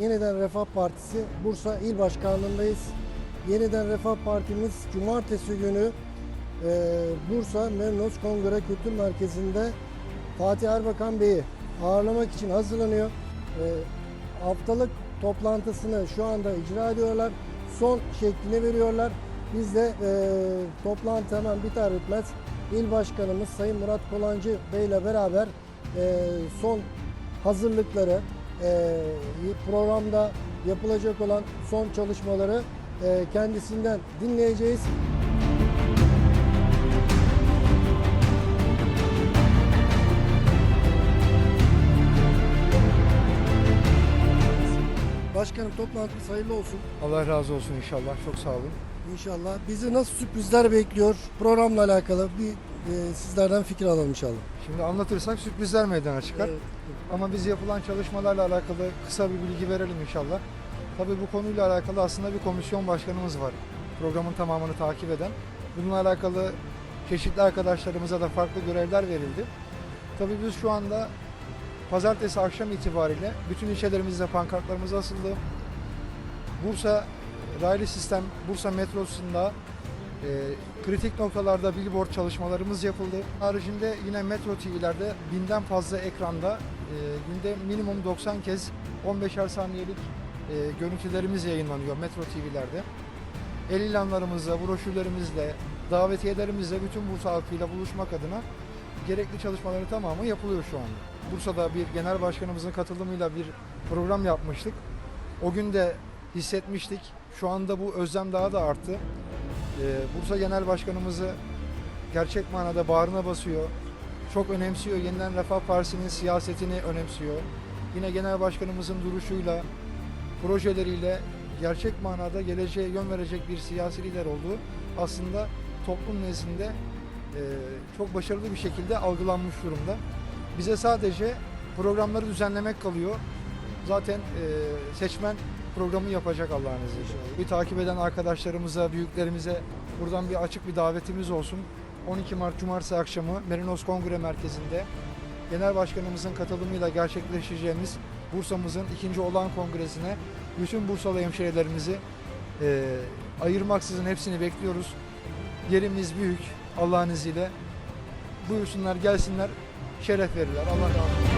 Yeniden Refah Partisi Bursa İl Başkanlığındayız. Yeniden Refah Partimiz Cumartesi günü e, Bursa Memnos Kongre Kültür Merkezi'nde Fatih Erbakan Bey'i ağırlamak için hazırlanıyor. E, haftalık toplantısını şu anda icra ediyorlar. Son şeklini veriyorlar. Biz de e, toplantı hemen biter bitmez İl Başkanımız Sayın Murat Kolancı Bey ile beraber e, son hazırlıkları, programda yapılacak olan son çalışmaları e, kendisinden dinleyeceğiz. Başkanım toplantımız hayırlı olsun. Allah razı olsun inşallah. Çok sağ olun. İnşallah. Bizi nasıl sürprizler bekliyor? Programla alakalı bir e, sizlerden fikir alalım inşallah. Şimdi anlatırsak sürprizler meydana çıkar. Evet. Ama biz yapılan çalışmalarla alakalı kısa bir bilgi verelim inşallah. Tabii bu konuyla alakalı aslında bir komisyon başkanımız var. Programın tamamını takip eden. Bununla alakalı çeşitli arkadaşlarımıza da farklı görevler verildi. Tabii biz şu anda pazartesi akşam itibariyle bütün ilçelerimizde pankartlarımız asıldı. Bursa raylı sistem, Bursa metrosunda kritik noktalarda billboard çalışmalarımız yapıldı. Haricinde yine Metro TV'lerde binden fazla ekranda e, günde minimum 90 kez 15'er saniyelik e, görüntülerimiz yayınlanıyor Metro TV'lerde. El ilanlarımızla, broşürlerimizle, davetiyelerimizle bütün Bursa halkıyla buluşmak adına gerekli çalışmaların tamamı yapılıyor şu anda. Bursa'da bir genel başkanımızın katılımıyla bir program yapmıştık. O gün de hissetmiştik. Şu anda bu özlem daha da arttı. Ee, Bursa Genel Başkanımızı gerçek manada bağrına basıyor. Çok önemsiyor. Yeniden Refah Partisi'nin siyasetini önemsiyor. Yine Genel Başkanımızın duruşuyla, projeleriyle gerçek manada geleceğe yön verecek bir siyasi lider olduğu aslında toplum nezdinde e, çok başarılı bir şekilde algılanmış durumda. Bize sadece programları düzenlemek kalıyor. Zaten e, seçmen programı yapacak Allah'ın izniyle. Bir takip eden arkadaşlarımıza, büyüklerimize buradan bir açık bir davetimiz olsun. 12 Mart Cumartesi akşamı Merinos Kongre Merkezi'nde Genel Başkanımızın katılımıyla gerçekleştireceğimiz Bursa'mızın ikinci olan kongresine bütün Bursalı hemşehrilerimizi e, ayırmaksızın hepsini bekliyoruz. Yerimiz büyük Allah'ın izniyle. Buyursunlar gelsinler, şeref verirler. Allah razı olsun.